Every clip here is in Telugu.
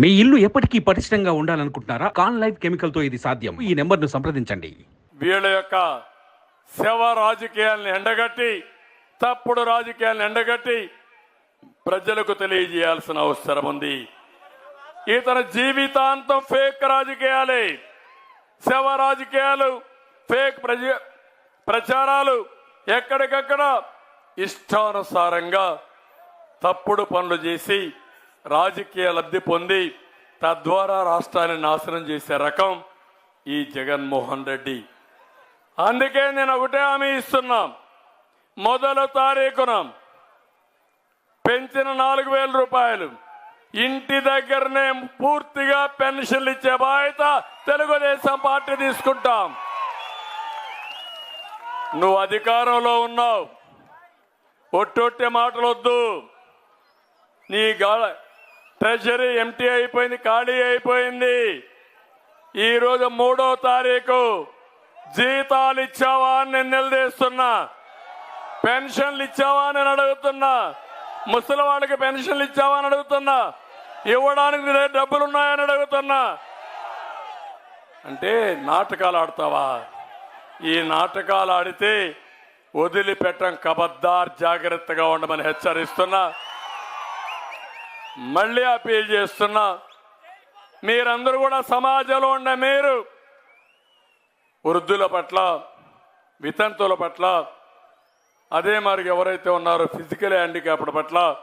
మీ ఇల్లు ఎప్పటికీ పటిష్టంగా ఉండాలనుకుంటున్నారా? కాన్ లైఫ్ కెమికల్తో ఇది సాధ్యం. ఈ నెంబర్ను సంప్రదించండి. వీళ్ళ యొక్క సేవ రాజకీయాలను ఎండగట్టి తప్పుడు రాజకీయాలను ఎండగట్టి ప్రజలకు తెలియజేయాల్సిన అవసరం ఉంది. ఇతని జీవితాంతం ఫేక్ రాజకీయాలే. సేవ రాజకీయాలు ఫేక్ ప్రజ ప్రచారాలు ఎక్కడికక్కడ ఇష్టానుసారంగా తప్పుడు పనులు చేసి రాజకీయ లబ్ధి పొంది తద్వారా రాష్ట్రాన్ని నాశనం చేసే రకం ఈ జగన్మోహన్ రెడ్డి. అందుకే నేను ఒకటే హామీ ఇస్తున్నాం. మొదల తారీఖున పెంచిన నాలుగు వేల రూపాయలు ఇంటి దగ్గరనే పూర్తిగా పెన్షన్లు ఇచ్చే బాధ్యత తెలుగుదేశం పార్టీ తీసుకుంటాం. నువ్వు అధికారంలో ఉన్నావు. ఒట్టొట్టే మాటలొద్దు. నీ గా ట్రెజరీ ఎంటీ అయిపోయింది ఖాళీ అయిపోయింది. ఈరోజు మూడో తారీఖు. జీతాలు ఇచ్చావా అని నేను నిలదీస్తున్నా. పెన్షన్లు ఇచ్చావా అని అడుగుతున్నా. ముసలి వాళ్ళకి పెన్షన్లు ఇచ్చావా అని అడుగుతున్నా. ఇవ్వడానికి డబ్బులు ఉన్నాయని అడుగుతున్నా. అంటే నాటకాలు ఆడతావా? ఈ నాటకాలు ఆడితే వదిలిపెట్టం కబద్దార్ జాగ్రత్తగా ఉండమని హెచ్చరిస్తున్నా. మళ్ళీ అపీల్ చేస్తున్నా. మీరందరూ కూడా సమాజంలో ఉండే మీరు వృద్ధుల పట్ల వితంతుల పట్ల అదే మరి ఎవరైతే ఉన్నారో ఫిజికల్ హ్యాండిక్యాప్డ్ పట్ల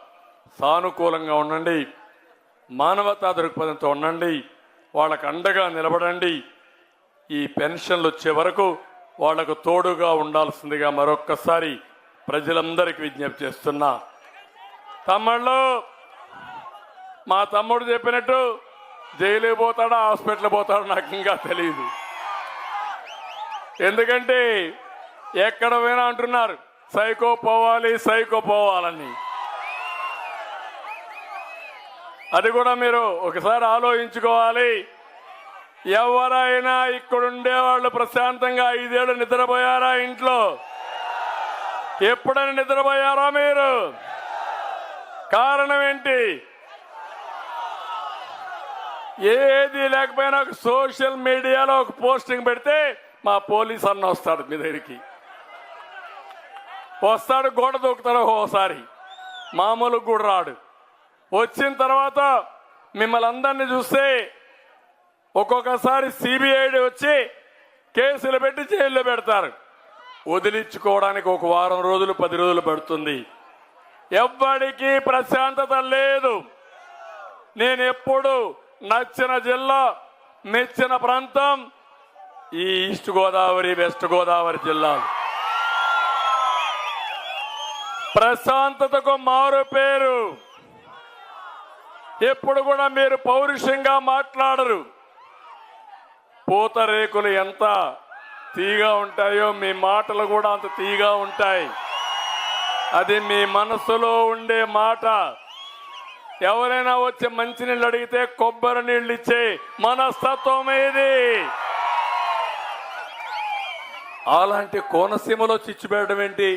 సానుకూలంగా ఉండండి. మానవతా దృక్పథంతో ఉండండి. వాళ్ళకు అండగా నిలబడండి. ఈ పెన్షన్లు వచ్చే వరకు వాళ్ళకు తోడుగా ఉండాల్సిందిగా మరొక్కసారి ప్రజలందరికీ విజ్ఞప్తి చేస్తున్నా. తమ్ముళ్ళు! మా తమ్ముడు చెప్పినట్టు జైలు పోతాడా హాస్పిటల్ పోతాడో నాకు ఇంకా తెలియదు ఎందుకంటే ఎక్కడ పోయినా అంటున్నారు సైకో పోవాలి సైకో పోవాలని. అది కూడా మీరు ఒకసారి ఆలోచించుకోవాలి. ఎవరైనా ఇక్కడుండే వాళ్ళు ప్రశాంతంగా ఐదేళ్ళు నిద్రపోయారా ఇంట్లో? ఎప్పుడైనా నిద్రపోయారా మీరు? కారణం ఏంటి? ఏది లేకపోయినా ఒక సోషల్ మీడియాలో ఒక పోస్టింగ్ పెడితే మా పోలీస్ అన్న వస్తాడు మీ దగ్గరికి. వస్తాడు గోడ దూకుతాడు ఓసారి. మామూలు కూడా రాడు. వచ్చిన తర్వాత మిమ్మల్ని అందరినీ చూస్తే ఒక్కొక్కసారి సిబిఐడి వచ్చి కేసులు పెట్టి జైల్లో పెడతారు. వదిలించుకోవడానికి ఒక వారం రోజులు పది రోజులు పడుతుంది. ఎవ్వడికి ప్రశాంతత లేదు. నేను ఎప్పుడు నచ్చిన జిల్లా మెచ్చిన ప్రాంతం ఈ ఈస్ట్ గోదావరి వెస్ట్ గోదావరి జిల్లాలు. ప్రశాంతతకు మారు పేరు. ఎప్పుడు కూడా మీరు పౌరుషంగా మాట్లాడరు. పూతరేకులు ఎంత తీగా ఉంటాయో మీ మాటలు కూడా అంత తీగా ఉంటాయి. అది మీ మనసులో ఉండే మాట. ఎవరైనా వచ్చి మంచినీళ్ళు అడిగితే కొబ్బరి నీళ్ళు ఇచ్చే మనస్తత్వం ఇది అలాంటి కోనసీమలో చిచ్చుపెట్టడం ఏంటి?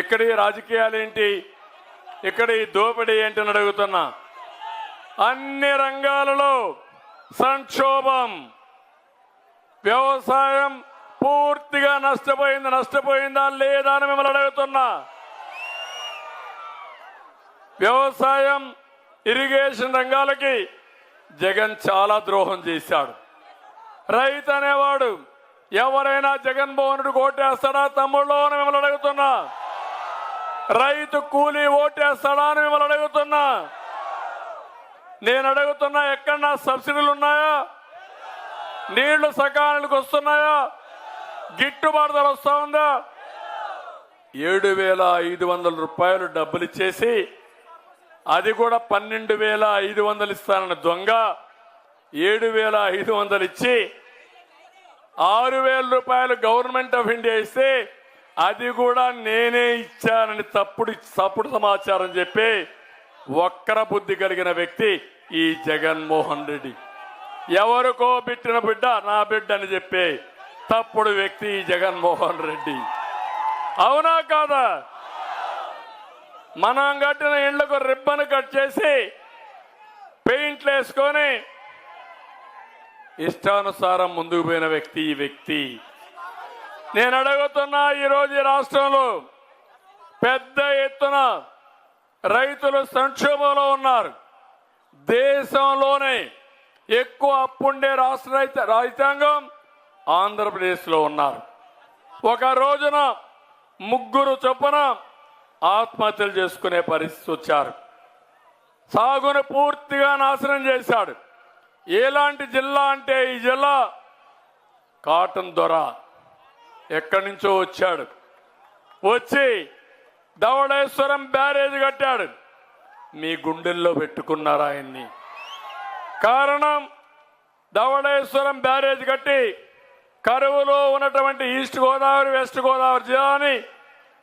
ఇక్కడ ఈ రాజకీయాలు ఏంటి? ఇక్కడ ఈ దోపిడీ ఏంటి అని అడుగుతున్నా. అన్ని రంగాలలో సంక్షోభం వ్యవసాయం పూర్తిగా నష్టపోయింది నష్టపోయిందా లేదా అని మిమ్మల్ని అడుగుతున్నా. వ్యవసాయం ఇరిగేషన్ రంగాలకి జగన్ చాలా ద్రోహం చేశాడు. రైతు అనేవాడు ఎవరైనా జగన్మోహన్ రెడ్డి ఓటేస్తాడా తమ్ముళ్ళు అని మిమ్మల్ని అడుగుతున్నా. రైతు కూలీ ఓటేస్తాడా అని మిమ్మల్ని అడుగుతున్నా. నేను అడుగుతున్నా ఎక్కడన్నా సబ్సిడీలు ఉన్నాయా? నీళ్ళు సకాలానికి వస్తున్నాయా? గిట్టుబాటు ధర వస్తా ఉందా? ఏడు వేల ఐదు వందల రూపాయలు డబ్బులు ఇచ్చేసి అది కూడా పన్నెండు వేల ఐదు వందలు ఇస్తానన్న దొంగ ఏడు వేల ఐదు వందలు ఇచ్చి ఆరు వేల రూపాయలు గవర్నమెంట్ ఆఫ్ ఇండియా ఇస్తే అది కూడా నేనే ఇచ్చానని తప్పుడు తప్పుడు సమాచారం చెప్పి వక్ర బుద్ధి కలిగిన వ్యక్తి ఈ జగన్మోహన్ రెడ్డి. ఎవరికో పెట్టిన బిడ్డ? నా బిడ్డ అని చెప్పే తప్పుడు వ్యక్తి ఈ జగన్మోహన్ రెడ్డి. అవునా కాదా? మనం కట్టిన ఇండ్లకు రిబ్బన్ కట్ చేసి పెయింట్లు వేసుకొని ఇష్టానుసారం ముందుకు పోయిన వ్యక్తి ఈ వ్యక్తి. నేను అడుగుతున్నా ఈరోజు ఈ రాష్ట్రంలో పెద్ద ఎత్తున రైతులు సంక్షోభంలో ఉన్నారు. దేశంలోనే ఎక్కువ అప్పుండే రాష్ట్ర రైత రైతాంగం ఆంధ్రప్రదేశ్లో ఉన్నారు. ఒక రోజున ముగ్గురు చొప్పున ఆత్మహత్యలు చేసుకునే పరిస్థితి వచ్చారు. సాగును పూర్తిగా నాశనం చేశాడు. ఎలాంటి జిల్లా అంటే ఈ జిల్లా కాటన్ దొర ఎక్కడి నుంచో వచ్చాడు. వచ్చి ధవళేశ్వరం బ్యారేజ్ కట్టాడు. మీ గుండెల్లో పెట్టుకున్నారు ఆయన్ని. కారణం ధవళేశ్వరం బ్యారేజ్ కట్టి కరువులో ఉన్నటువంటి ఈస్ట్ గోదావరి వెస్ట్ గోదావరి జిల్లాని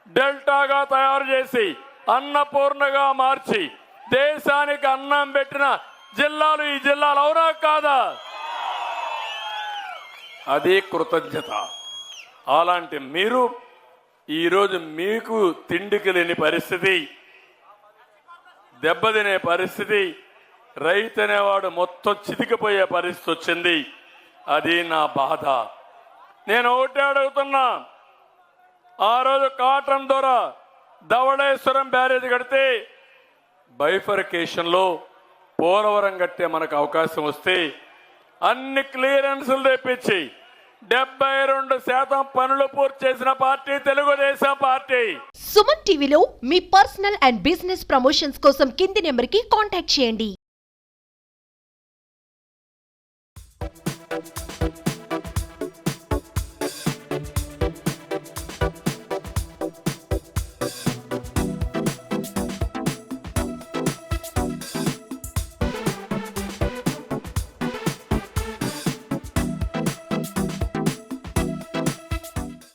డెల్టాగా తయారు చేసి అన్నపూర్ణగా మార్చి దేశానికి అన్నం పెట్టిన జిల్లాలు ఈ జిల్లాలు అవునా కాదా? అది కృతజ్ఞత. అలాంటి మీరు ఈరోజు మీకు తిండికి లేని పరిస్థితి దెబ్బతినే పరిస్థితి రైతు అనేవాడు మొత్తం చితికిపోయే పరిస్థితి వచ్చింది. అది నా బాధ. నేను ఒకటే అడుగుతున్నా. ఆ రోజు కాటం ద్వారా ధవళేశ్వరం బ్యారేజ్ కడితే బైఫర్కేషన్లో పోలవరం కట్టే మనకు అవకాశం వస్తే అన్ని క్లియరెన్సులు తెప్పించి డెబ్బై రెండు శాతం పనులు పూర్తి చేసిన పార్టీ తెలుగుదేశం పార్టీ. సుమన్ టీవీలో మీ పర్సనల్ అండ్ బిజినెస్ ప్రమోషన్స్ కోసం కింది నెంబర్కి కాంటాక్ట్ చేయండి.